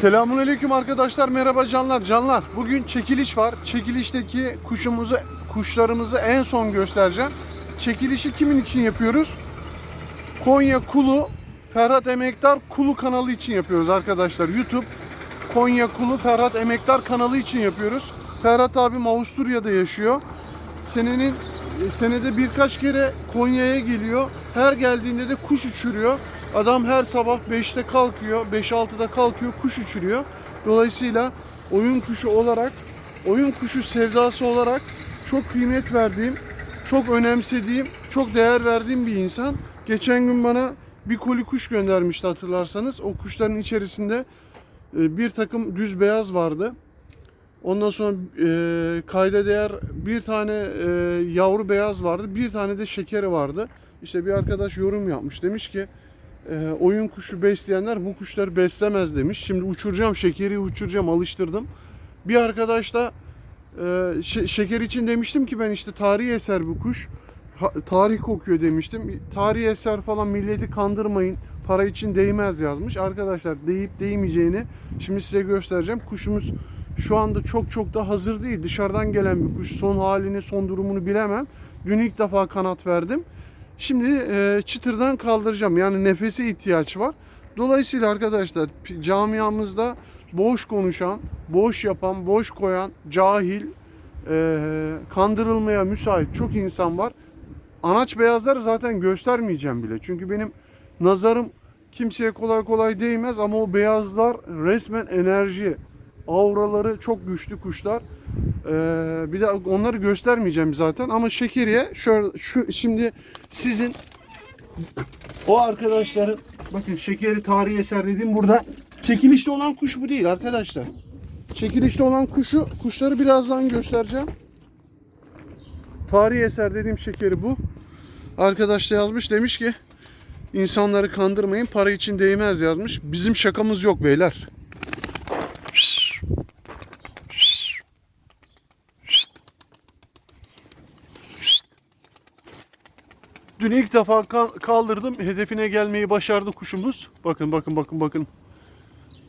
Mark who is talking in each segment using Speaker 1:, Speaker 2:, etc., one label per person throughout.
Speaker 1: Selamünaleyküm arkadaşlar. Merhaba canlar. Canlar. Bugün çekiliş var. Çekilişteki kuşumuzu, kuşlarımızı en son göstereceğim. Çekilişi kimin için yapıyoruz? Konya Kulu Ferhat Emektar Kulu kanalı için yapıyoruz arkadaşlar. YouTube Konya Kulu Ferhat Emektar kanalı için yapıyoruz. Ferhat abim Avusturya'da yaşıyor. Senenin senede birkaç kere Konya'ya geliyor. Her geldiğinde de kuş uçuruyor. Adam her sabah 5'te kalkıyor, 5-6'da kalkıyor, kuş uçuruyor. Dolayısıyla oyun kuşu olarak, oyun kuşu sevdası olarak çok kıymet verdiğim, çok önemsediğim, çok değer verdiğim bir insan. Geçen gün bana bir koli kuş göndermişti hatırlarsanız. O kuşların içerisinde e, bir takım düz beyaz vardı. Ondan sonra e, kayda değer bir tane e, yavru beyaz vardı. Bir tane de şekeri vardı. İşte bir arkadaş yorum yapmış. Demiş ki e, oyun kuşu besleyenler bu kuşları beslemez demiş. Şimdi uçuracağım şekeri uçuracağım alıştırdım. Bir arkadaş da e, şe- şeker için demiştim ki ben işte tarihi eser bu kuş. Tarih kokuyor demiştim. Tarihi eser falan milleti kandırmayın. Para için değmez yazmış. Arkadaşlar deyip değmeyeceğini şimdi size göstereceğim. Kuşumuz şu anda çok çok da hazır değil. Dışarıdan gelen bir kuş. Son halini, son durumunu bilemem. Dün ilk defa kanat verdim. Şimdi e, çıtırdan kaldıracağım. Yani nefese ihtiyaç var. Dolayısıyla arkadaşlar camiamızda boş konuşan, boş yapan, boş koyan, cahil, e, kandırılmaya müsait çok insan var. Anaç beyazları zaten göstermeyeceğim bile. Çünkü benim nazarım kimseye kolay kolay değmez ama o beyazlar resmen enerji, auraları çok güçlü kuşlar. Ee, bir de onları göstermeyeceğim zaten ama şekeriye şöyle şu şimdi sizin o arkadaşların bakın şekeri tarihi eser dediğim burada çekilişte olan kuş bu değil arkadaşlar. Çekilişte olan kuşu kuşları birazdan göstereceğim. Tarihi eser dediğim şekeri bu. Arkadaş da yazmış demiş ki insanları kandırmayın para için değmez yazmış. Bizim şakamız yok beyler. Dün ilk defa ka- kaldırdım. Hedefine gelmeyi başardı kuşumuz. Bakın bakın bakın bakın.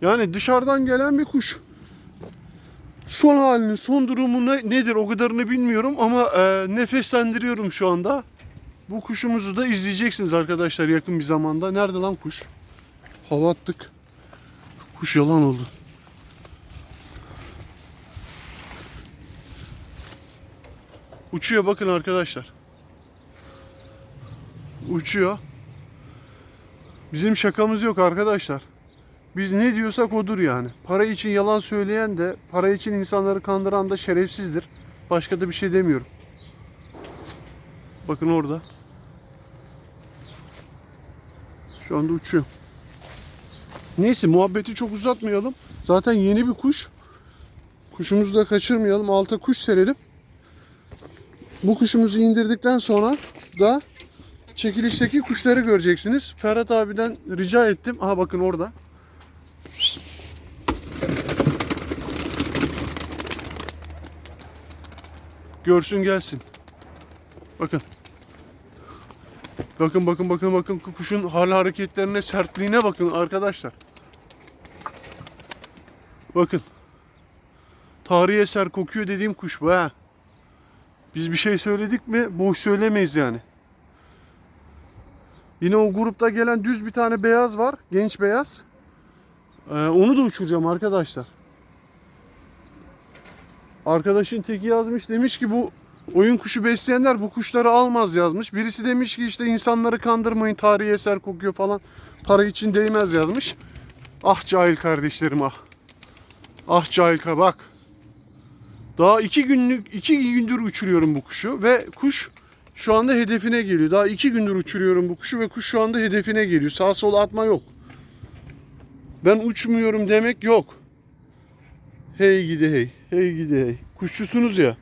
Speaker 1: Yani dışarıdan gelen bir kuş. Son halini, son durumu ne- nedir o kadarını bilmiyorum ama e, nefeslendiriyorum şu anda. Bu kuşumuzu da izleyeceksiniz arkadaşlar yakın bir zamanda. Nerede lan kuş? Hava attık. Kuş yalan oldu. Uçuyor bakın arkadaşlar. Uçuyor. Bizim şakamız yok arkadaşlar. Biz ne diyorsak odur yani. Para için yalan söyleyen de, para için insanları kandıran da şerefsizdir. Başka da bir şey demiyorum. Bakın orada. Şu anda uçuyor. Neyse muhabbeti çok uzatmayalım. Zaten yeni bir kuş. Kuşumuzu da kaçırmayalım. Alta kuş serelim. Bu kuşumuzu indirdikten sonra da çekilişteki kuşları göreceksiniz. Ferhat abiden rica ettim. Aha bakın orada. Görsün gelsin. Bakın. Bakın bakın bakın bakın kuşun hal hareketlerine, sertliğine bakın arkadaşlar. Bakın. Tarihi eser kokuyor dediğim kuş bu ha. Biz bir şey söyledik mi boş söylemeyiz yani. Yine o grupta gelen düz bir tane beyaz var. Genç beyaz. Ee, onu da uçuracağım arkadaşlar. Arkadaşın teki yazmış demiş ki bu oyun kuşu besleyenler bu kuşları almaz yazmış. Birisi demiş ki işte insanları kandırmayın tarihi eser kokuyor falan. Para için değmez yazmış. Ah cahil kardeşlerim ah. Ah cahil bak. Daha iki günlük iki gündür uçuruyorum bu kuşu ve kuş şu anda hedefine geliyor. Daha iki gündür uçuruyorum bu kuşu ve kuş şu anda hedefine geliyor. Sağ sol atma yok. Ben uçmuyorum demek yok. Hey gidi hey. Hey gidi hey. Kuşçusunuz ya.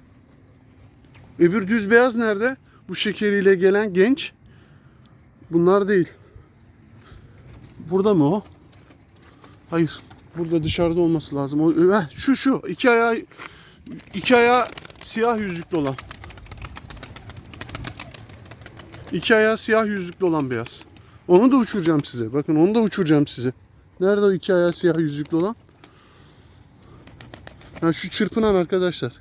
Speaker 1: Öbür düz beyaz nerede? Bu şekeriyle gelen genç. Bunlar değil. Burada mı o? Hayır. Burada dışarıda olması lazım. O, şu şu. iki ayağı iki ayağı siyah yüzüklü olan. İki ayağı siyah yüzüklü olan beyaz. Onu da uçuracağım size. Bakın onu da uçuracağım size. Nerede o iki ayağı siyah yüzüklü olan? Ha şu çırpınan arkadaşlar.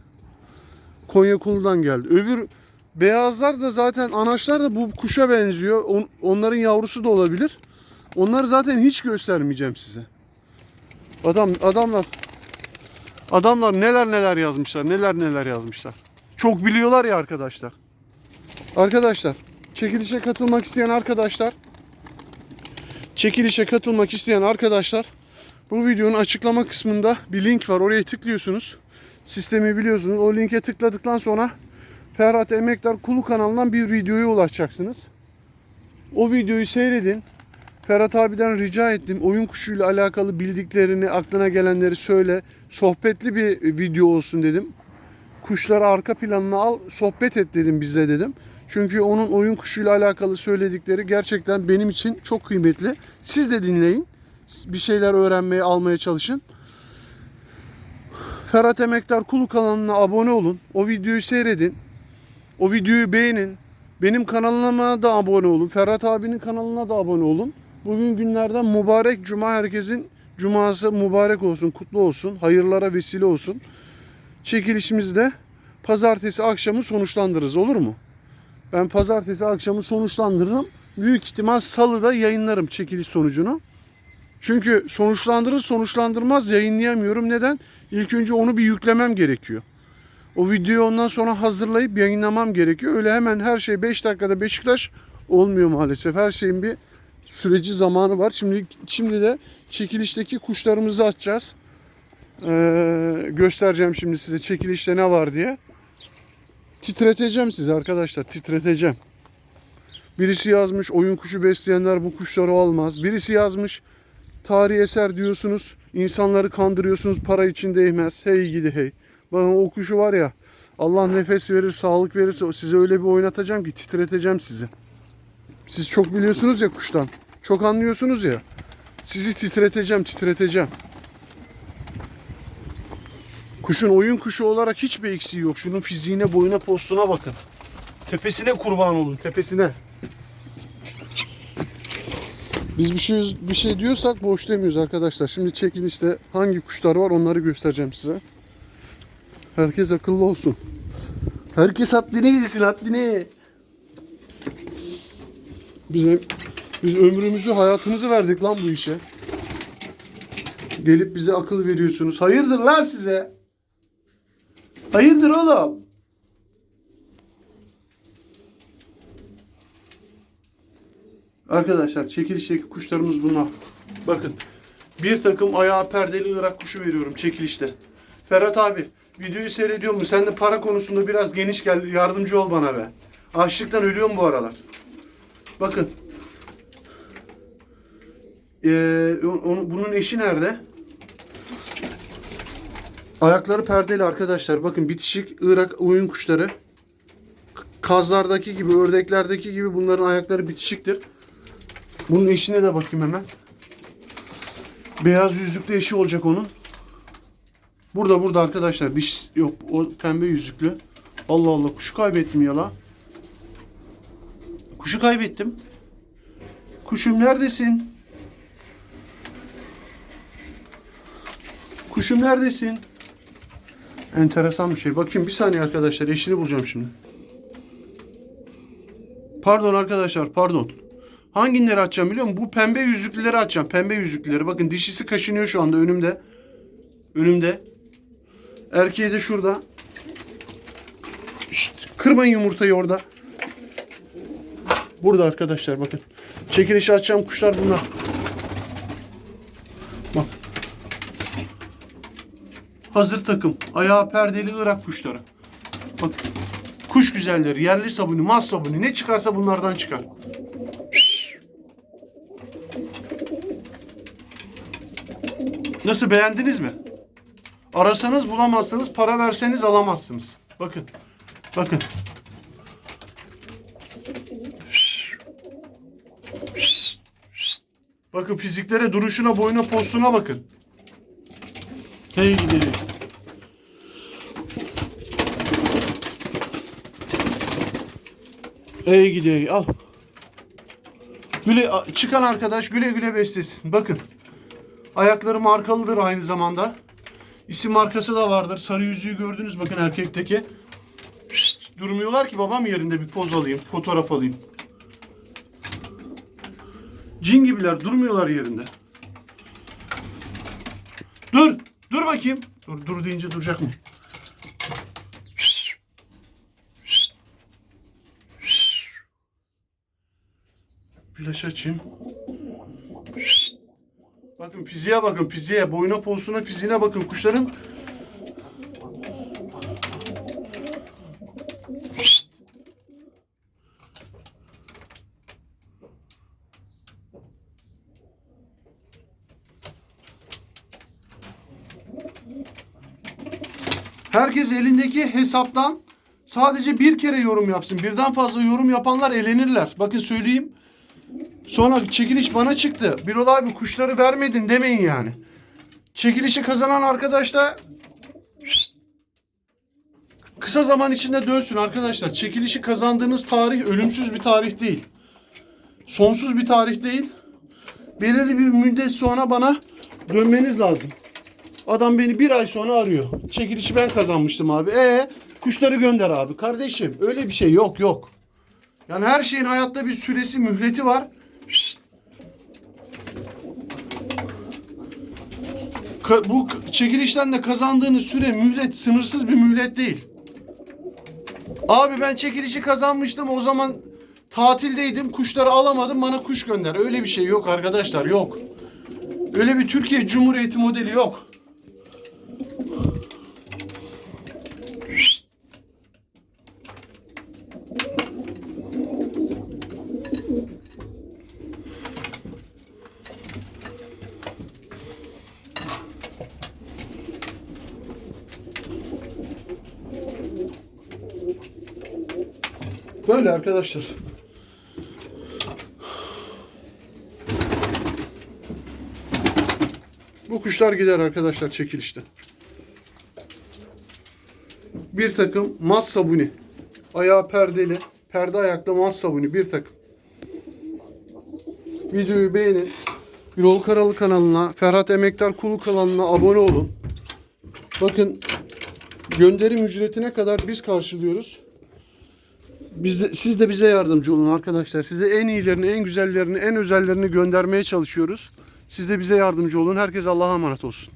Speaker 1: Konya kuludan geldi. Öbür beyazlar da zaten anaçlar da bu kuşa benziyor. On- onların yavrusu da olabilir. Onları zaten hiç göstermeyeceğim size. Adam adamlar adamlar neler neler yazmışlar. Neler neler yazmışlar. Çok biliyorlar ya arkadaşlar. Arkadaşlar çekilişe katılmak isteyen arkadaşlar çekilişe katılmak isteyen arkadaşlar bu videonun açıklama kısmında bir link var. Oraya tıklıyorsunuz. Sistemi biliyorsunuz. O linke tıkladıktan sonra Ferhat Emektar Kulu kanalından bir videoya ulaşacaksınız. O videoyu seyredin. Ferhat abiden rica ettim. Oyun kuşuyla alakalı bildiklerini, aklına gelenleri söyle. Sohbetli bir video olsun dedim. Kuşları arka planına al, sohbet et dedim bize dedim. Çünkü onun oyun kuşuyla alakalı söyledikleri gerçekten benim için çok kıymetli. Siz de dinleyin. Bir şeyler öğrenmeye, almaya çalışın. Ferhat Emektar Kulu kanalına abone olun. O videoyu seyredin. O videoyu beğenin. Benim kanalıma da abone olun. Ferhat abinin kanalına da abone olun. Bugün günlerden mübarek cuma herkesin cuması mübarek olsun, kutlu olsun, hayırlara vesile olsun. Çekilişimizi de pazartesi akşamı sonuçlandırırız olur mu? Ben pazartesi akşamı sonuçlandırırım. Büyük ihtimal salıda yayınlarım çekiliş sonucunu. Çünkü sonuçlandırır sonuçlandırmaz yayınlayamıyorum. Neden? İlk önce onu bir yüklemem gerekiyor. O videoyu ondan sonra hazırlayıp yayınlamam gerekiyor. Öyle hemen her şey 5 dakikada Beşiktaş olmuyor maalesef. Her şeyin bir süreci zamanı var. Şimdi şimdi de çekilişteki kuşlarımızı açacağız. Ee, göstereceğim şimdi size çekilişte ne var diye. Titreteceğim size arkadaşlar. Titreteceğim. Birisi yazmış oyun kuşu besleyenler bu kuşları almaz. Birisi yazmış tarihi eser diyorsunuz. insanları kandırıyorsunuz para için değmez. Hey gidi hey. Bakın o kuşu var ya Allah nefes verir, sağlık verirse size öyle bir oynatacağım ki titreteceğim sizi. Siz çok biliyorsunuz ya kuştan. Çok anlıyorsunuz ya. Sizi titreteceğim, titreteceğim. Kuşun oyun kuşu olarak hiçbir eksiği yok. Şunun fiziğine, boyuna, postuna bakın. Tepesine kurban olun, tepesine. Biz bir şey bir şey diyorsak boş demiyoruz arkadaşlar. Şimdi çekin işte hangi kuşlar var onları göstereceğim size. Herkes akıllı olsun. Herkes haddini bilsin haddini. Biz, biz ömrümüzü hayatımızı verdik lan bu işe. Gelip bize akıl veriyorsunuz. Hayırdır lan size? Hayırdır oğlum? Arkadaşlar çekilişteki kuşlarımız bunlar. Bakın bir takım ayağı perdeli Irak kuşu veriyorum çekilişte. Ferhat abi videoyu seyrediyor mu? Sen de para konusunda biraz geniş gel yardımcı ol bana be. Açlıktan ölüyorum bu aralar. Bakın. Ee, onu, bunun eşi nerede? Ayakları perdeli arkadaşlar. Bakın bitişik Irak oyun kuşları. Kazlardaki gibi, ördeklerdeki gibi bunların ayakları bitişiktir. Bunun eşine de bakayım hemen. Beyaz yüzüklü eşi olacak onun. Burada burada arkadaşlar. Diş yok. O pembe yüzüklü. Allah Allah kuşu kaybettim ya la. Kuşu kaybettim. Kuşum neredesin? Kuşum neredesin? Enteresan bir şey. Bakayım bir saniye arkadaşlar. Eşini bulacağım şimdi. Pardon arkadaşlar pardon. Hangileri açacağım biliyor musun? Bu pembe yüzüklüleri açacağım. Pembe yüzüklüleri. Bakın dişisi kaşınıyor şu anda önümde. Önümde. Erkeği de şurada. Şşt, kırmayın yumurtayı orada. Burada arkadaşlar bakın. Çekilişi açacağım kuşlar bunlar. Hazır takım. Ayağı perdeli Irak kuşları. Bak. Kuş güzelleri. Yerli sabunu, maz sabunu. Ne çıkarsa bunlardan çıkar. Nasıl beğendiniz mi? Arasanız bulamazsınız, para verseniz alamazsınız. Bakın. Bakın. Bakın fiziklere, duruşuna, boyuna, postuna bakın. Hey gidi. Hey gidi. Al. Güle, çıkan arkadaş güle güle beslesin. Bakın. Ayakları markalıdır aynı zamanda. İsim markası da vardır. Sarı yüzüğü gördünüz bakın erkekteki. Durmuyorlar ki babam yerinde bir poz alayım, fotoğraf alayım. Cin gibiler durmuyorlar yerinde. Dur, dur bakayım. Dur, dur deyince duracak mı? Flaş açayım. Bakın fiziğe bakın fiziğe, boyuna posuna fiziğine bakın kuşların. Herkes elindeki hesaptan sadece bir kere yorum yapsın. Birden fazla yorum yapanlar elenirler. Bakın söyleyeyim. Sonra çekiliş bana çıktı. Birol abi kuşları vermedin demeyin yani. Çekilişi kazanan arkadaş da kısa zaman içinde dönsün arkadaşlar. Çekilişi kazandığınız tarih ölümsüz bir tarih değil. Sonsuz bir tarih değil. Belirli bir müddet sonra bana dönmeniz lazım. Adam beni bir ay sonra arıyor. Çekilişi ben kazanmıştım abi. E kuşları gönder abi. Kardeşim öyle bir şey yok yok. Yani her şeyin hayatta bir süresi mühleti var. Ka- bu çekilişten de kazandığınız süre mühlet sınırsız bir mühlet değil. Abi ben çekilişi kazanmıştım o zaman tatildeydim kuşları alamadım bana kuş gönder. Öyle bir şey yok arkadaşlar yok. Öyle bir Türkiye Cumhuriyeti modeli yok. Böyle arkadaşlar. Bu kuşlar gider arkadaşlar çekilişte. Bir takım maz sabuni. Ayağı perdeli. Perde ayaklı maz sabuni bir takım. Videoyu beğenin. Birol Karalı kanalına, Ferhat Emektar Kulu kanalına abone olun. Bakın gönderim ücretine kadar biz karşılıyoruz. Biz, siz de bize yardımcı olun arkadaşlar. Size en iyilerini, en güzellerini, en özellerini göndermeye çalışıyoruz. Siz de bize yardımcı olun. Herkes Allah'a emanet olsun.